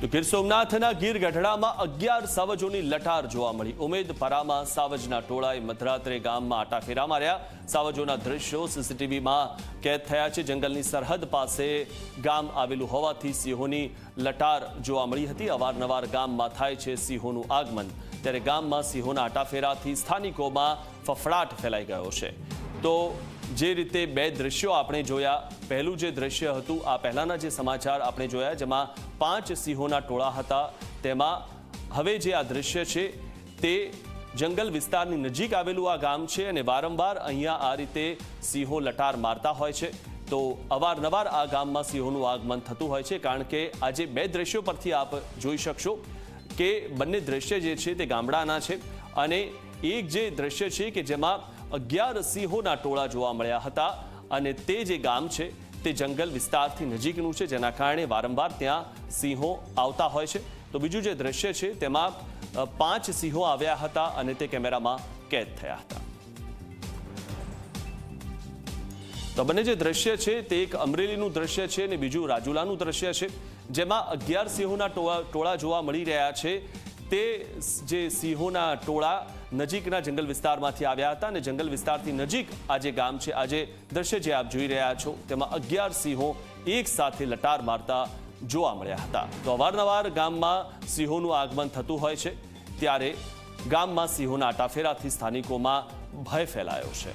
તો ગીર સોમનાથના ગીર ગઢડામાં અગિયાર સાવજોની લટાર જોવા મળી. ઉમેદપરામાં સાવજના ટોળાએ મધરાત્રે ગામમાં આટાફેરા માર્યા સાવજોના દ્રશ્યો સીસીટીવીમાં કેદ થયા છે. જંગલની સરહદ પાસે ગામ આવેલું હોવાથી સિંહોની લટાર જોવા મળી હતી. અવારનવાર ગામમાં થાય છે સિંહોનું આગમન. ત્યારે ગામમાં સિંહોના આટાફેરાથી સ્થાનિકોમાં ફફડાટ ફેલાઈ ગયો છે. તો જે રીતે બે દ્રશ્યો આપણે જોયા, પહેલું જે દ્રશ્ય હતું, આ પહેલાંના જે સમાચાર આપણે જોયા, જેમાં પાંચ સિંહોના ટોળા હતા. તેમાં હવે જે આ દ્રશ્ય છે, તે જંગલ વિસ્તારની નજીક આવેલું આ ગામ છે અને વારંવાર અહીંયા આ રીતે સિંહો લટાર મારતા હોય છે. તો અવારનવાર આ ગામમાં સિંહોનું આગમન થતું હોય છે, કારણ કે આજે બે દ્રશ્યો પરથી આપ જોઈ શકશો કે બંને દ્રશ્ય જે છે તે ગામડાના છે અને એક જે દ્રશ્ય છે કે જેમાં અગિયાર સિંહોના ટોળા જોવા મળ્યા હતા અને તે જે ગામ છે, તે જંગલ વિસ્તારથી નજીકનું છે, જેના કારણે વારંવાર ત્યાં સિંહો આવતા હોય છે. તો બીજું જે દ્રશ્ય છે, તેમાં પાંચ સિંહો આવ્યા હતા અને તે કેમેરામાં કેદ થયા હતા. તો બંને જે દ્રશ્ય છે, તે એક અમરેલીનું દ્રશ્ય છે અને બીજું રાજુલાનું દ્રશ્ય છે, જેમાં અગિયાર સિંહોના ટોળા જોવા મળી રહ્યા છે. તે જે સિંહોના ટોળા નજીકના જંગલ વિસ્તારમાંથી આવ્યા હતા અને જંગલ વિસ્તારથી નજીક આ જે ગામ છે આજે દ્રશ્ય જે આપ જોઈ રહ્યા છો, તેમાં અગિયાર સિંહો એક સાથે લટાર મારતા જોવા મળ્યા હતા. તો અવારનવાર ગામમાં સિંહોનું આગમન થતું હોય છે, ત્યારે ગામમાં સિંહોના આટાફેરાથી સ્થાનિકોમાં ભય ફેલાયો છે.